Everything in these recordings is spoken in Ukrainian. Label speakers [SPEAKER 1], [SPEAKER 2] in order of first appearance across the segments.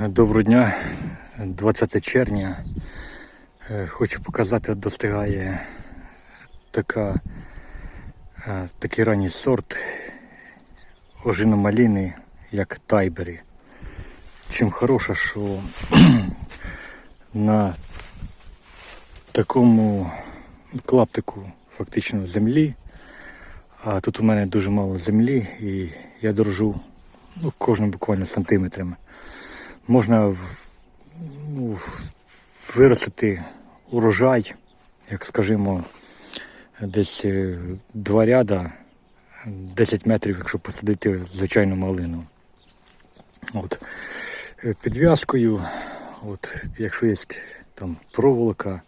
[SPEAKER 1] Доброго дня, 20 червня. Е, Хочу показати, достигає така, е, такий ранній сорт ожиномаліни, як тайбері. Чим хороша, що на такому клаптику фактично землі, а тут у мене дуже мало землі і я дорожу ну, кожним буквально сантиметрами можна ну, виростити урожай, як скажімо, десь е, два ряда, 10 метрів, якщо посадити звичайну малину. От. Е, Підв'язкою, от, якщо є там проволока,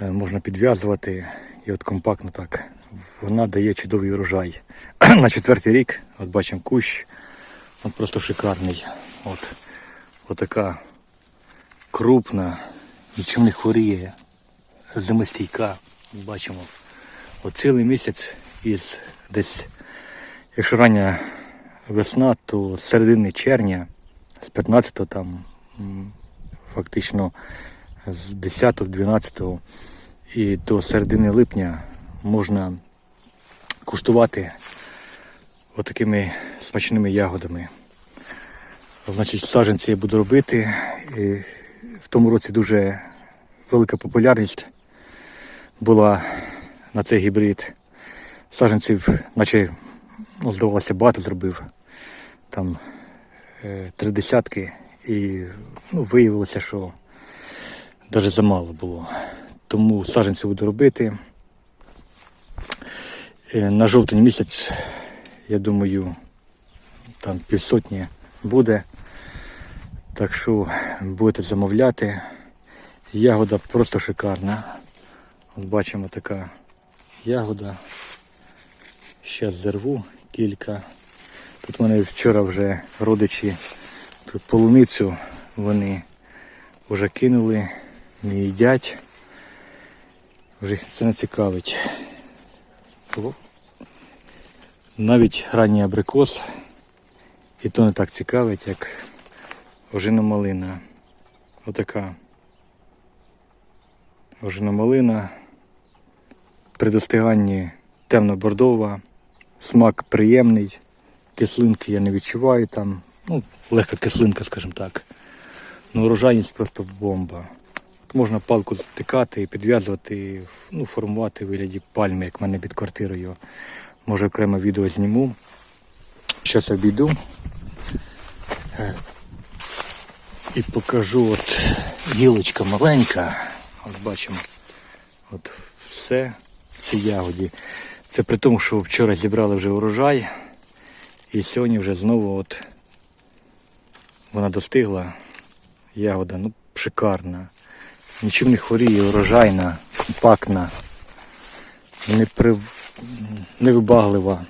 [SPEAKER 1] е, можна підв'язувати і от компактно так. Вона дає чудовий урожай. На четвертий рік, от бачимо кущ, от просто шикарний. От. Отака крупна, нічим не хворіє, зимостійка. Бачимо. От цілий місяць із десь, якщо рання весна, то з середини червня, з 15 там, фактично з 10-12 і до середини липня можна куштувати отакими смачними ягодами. Значить, саджанці я буду робити. І в тому році дуже велика популярність була на цей гібрид. Саджанців, наче, ну, здавалося, багато зробив. Там е, три десятки. І ну, виявилося, що навіть замало було. Тому саджанці буду робити. Е, на жовтень місяць, я думаю, там півсотні буде. Так що будете замовляти. Ягода просто шикарна. От бачимо така ягода. Зараз зерву кілька. Тут в мене вчора вже родичі тут полуницю вони вже кинули, не їдять. Вже це не цікавить. Навіть ранній абрикос і то не так цікавить, як ожина малина. Отака ожина малина. При достиганні темно-бордова, смак приємний, кислинки я не відчуваю там. Ну, легка кислинка, скажімо так. Ну, урожайність просто бомба. Можна палку затикати і підв'язувати, ну, формувати вигляді пальми, як в мене під квартирою. Може окремо відео зніму. Зараз обійду і покажу от гілочка маленька. От бачимо. От все в цій ягоді. Це при тому, що вчора зібрали вже урожай. І сьогодні вже знову от вона достигла. Ягода, ну, шикарна. Нічим не хворіє, урожайна, компактна, не при... невибаглива,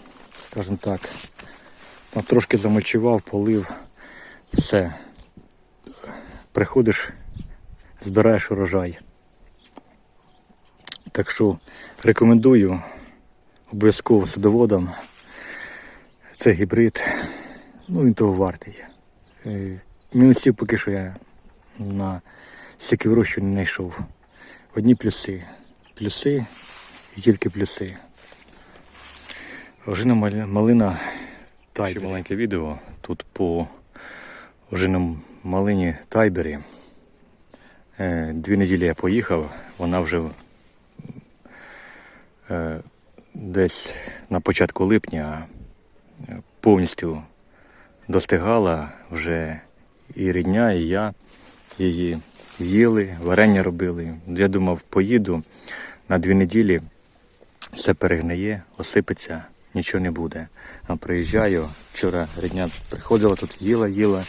[SPEAKER 1] скажімо так. Трошки замочував, полив, все. Приходиш, збираєш урожай. Так що рекомендую обов'язково садоводам. Це гібрид, ну він того вартий. Е, Мінусів поки що я на стільки вирощувань не знайшов. Одні плюси. Плюси і тільки плюси. Ожина мали- малина. Ще маленьке відео тут по ожиному малині Тайбері. Е, Дві неділі я поїхав, вона вже е, десь на початку липня е, повністю достигала вже і рідня, і я її їли, варення робили. Я думав, поїду на дві неділі, все перегниє, осипеться, нічого не буде. Приїжджаю, вчора рідня приходила тут, їла, їла,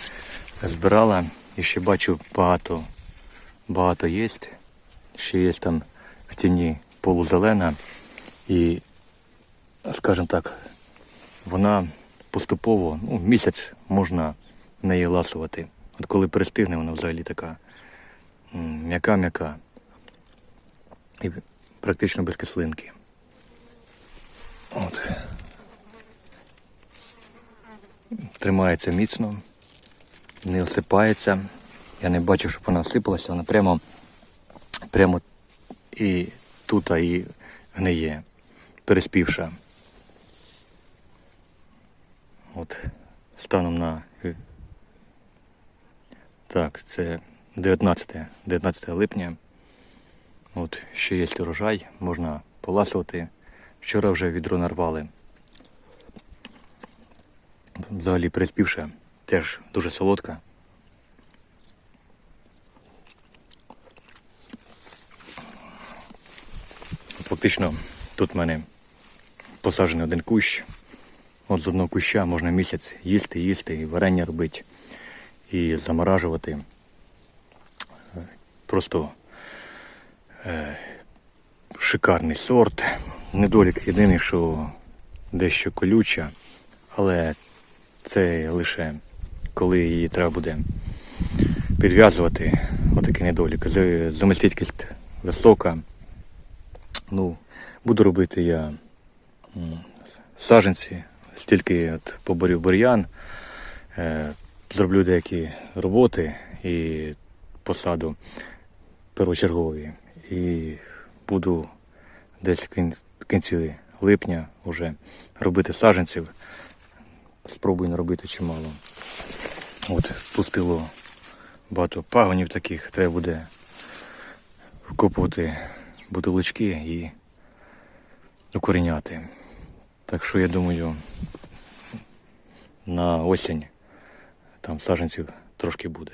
[SPEAKER 1] збирала і ще бачу багато, багато є. Ще є там в тіні полузелена. І, скажімо так, вона поступово, ну, місяць можна неї ласувати. От коли перестигне, вона взагалі така м'яка-м'яка. І практично без кислинки. От. Тримається міцно. Не осипається. Я не бачив, щоб вона осипалася, вона прямо, прямо і тут, і гниє, переспівша. От станом на так, це 19, 19 липня. От ще є урожай, можна поласувати. Вчора вже відро нарвали. Взагалі приспівша, теж дуже солодка. Фактично тут в мене посаджений один кущ. От з одного куща можна місяць їсти, їсти, і варення робити, і заморажувати. Просто е, шикарний сорт. Недолік єдиний, що дещо колюча, але це лише коли її треба буде підв'язувати. Отакий недолік. З- висока. Ну, буду робити я м, саджанці, стільки от поборів бур'ян, е, зроблю деякі роботи і посаду первочергові. І буду десь в кінці липня вже робити саджанців. Спробую наробити чимало. От, пустило багато пагонів таких, треба буде вкопувати бутилочки і укоріняти. Так що я думаю, на осінь там саженців трошки буде.